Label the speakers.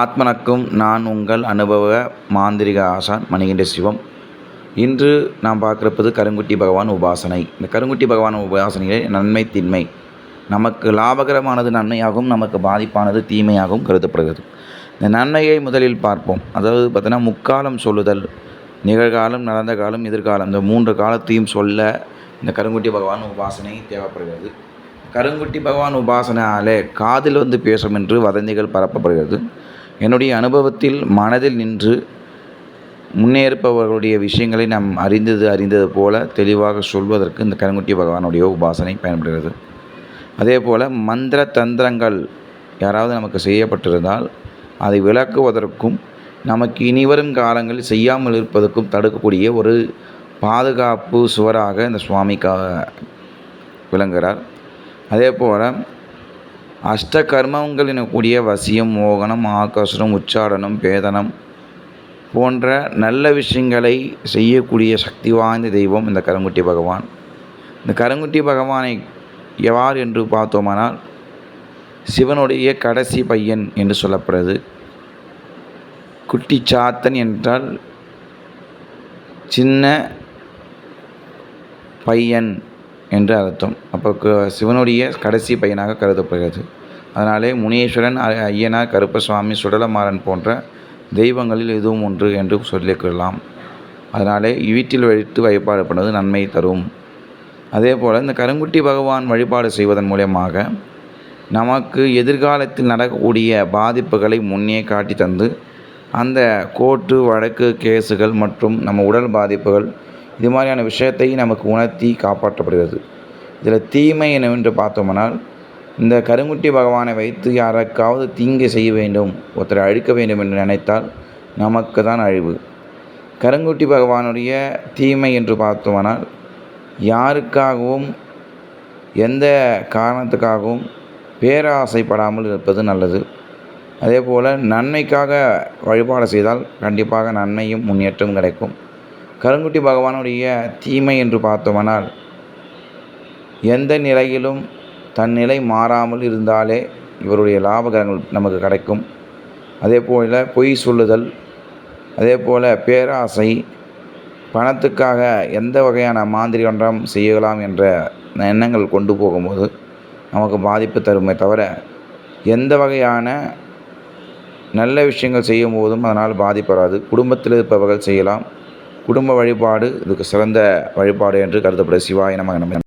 Speaker 1: ஆத்மனக்கும் நான் உங்கள் அனுபவ மாந்திரிக ஆசான் மணிகண்ட சிவம். இன்று நாம் பார்க்குறப்பது கருங்குட்டி பகவான் உபாசனை. இந்த கருங்குட்டி பகவான் உபாசனையிலே நன்மை தின்மை நமக்கு லாபகரமானது நன்மையாகவும் நமக்கு பாதிப்பானது தீமையாகவும் கருதப்படுகிறது. இந்த நன்மையை முதலில் பார்ப்போம். அதாவது பார்த்தோன்னா முக்காலம் சொல்லுதல் நிகழ்காலம் நடந்த காலம் எதிர்காலம் இந்த மூன்று காலத்தையும் சொல்ல இந்த கருங்குட்டி பகவான் உபாசனை தேவைப்படுகிறது. கருங்குட்டி பகவான் உபாசனாலே காதில் வந்து பேசும் என்று வதந்திகள் பரப்பப்படுகிறது. என்னுடைய அனுபவத்தில் மனதில் நின்று முன்னேற்பவர்களுடைய விஷயங்களை நாம் அறிந்தது அறிந்தது போல தெளிவாக சொல்வதற்கு இந்த கருங்குட்டி பகவானுடைய உபாசனை பயன்படுகிறது. அதே போல் மந்திர தந்திரங்கள் யாராவது நமக்கு செய்யப்பட்டிருந்தால் அதை விளக்குவதற்கும் நமக்கு இனிவரும் காலங்களில் செய்யாமல் இருப்பதற்கும் தடுக்கக்கூடிய ஒரு பாதுகாப்பு சுவராக இந்த சுவாமிக்காக விளங்குகிறார். அதே போல் அஷ்ட கர்மங்கள் எனக்கூடிய வசியம் மோகனம் ஆகர்ஷணம் உச்சாடனம் பேதனம் போன்ற நல்ல விஷயங்களை செய்யக்கூடிய சக்தி வாய்ந்த தெய்வம் இந்த கருங்குட்டி பகவான். இந்த கருங்குட்டி பகவானை எவ்வாறு என்று பார்த்தோமானால் சிவனுடைய கடைசி பையன் என்று சொல்லப்படுறது. குட்டி சாத்தன் என்றால் சின்ன பையன். என்று அர்த்தம். அப்போ சிவனுடைய கடைசி பையனாக கருதப்படுகிறது. அதனாலே முனீஸ்வரன் ஐயனார் கருப்பசுவாமி சுடலமாறன் போன்ற தெய்வங்களில் இதுவும் ஒன்று என்று சொல்லிக்கொள்ளலாம் அதனாலே வீட்டில் வைத்து வழிபாடு பண்ணுவது நன்மை தரும். அதே போல் இந்த கருங்குட்டி பகவான் வழிபாடு செய்வதன் மூலியமாக நமக்கு எதிர்காலத்தில் நடக்கக்கூடிய பாதிப்புகளை முன்னே காட்டி தந்து அந்த கோர்ட்டு வழக்கு கேஸுகள் மற்றும் நம்ம உடல் பாதிப்புகள் இது மாதிரியான விஷயத்தை நமக்கு உணர்த்தி காப்பாற்றப்படுகிறது. இதில் தீமை என்னவென்று பார்த்தோம்னால் இந்த கருங்குட்டி பகவானை வைத்து யாருக்காவது தீங்கு செய்ய வேண்டும் ஒருத்தரை அழிக்க வேண்டும் என்று நினைத்தால் நமக்கு தான் அழிவு. கருங்குட்டி பகவானுடைய தீமை என்று பார்த்தோமானால் யாருக்காகவும் எந்த காரணத்துக்காகவும் பேராசைப்படாமல் இருப்பது நல்லது. அதே போல் நன்மைக்காக வழிபாடு செய்தால் கண்டிப்பாக நன்மையும் முன்னேற்றம் கிடைக்கும். கருங்குட்டி பகவானுடைய தீமை என்று பார்த்தோமானால் எந்த நிலையிலும் தன் நிலை மாறாமல் இருந்தாலே இவருடைய லாபகரங்கள் நமக்கு கிடைக்கும். அதே போல் பொய் சொல்லுதல் அதே போல் பேராசை பணத்துக்காக எந்த வகையான மாந்திரிகன்றம் செய்யலாம் என்ற எண்ணங்கள் கொண்டு போகும்போது நமக்கு பாதிப்பு தருமே தவிர எந்த வகையான நல்ல விஷயங்கள் செய்யும் போதும் அதனால் பாதிப்பு வராது. குடும்பத்தில் இருப்பவர்கள் செய்யலாம். குடும்ப வழிபாடு இதுக்கு சிறந்த வழிபாடு என்று கருதப்படுது சிவாய நமக. நம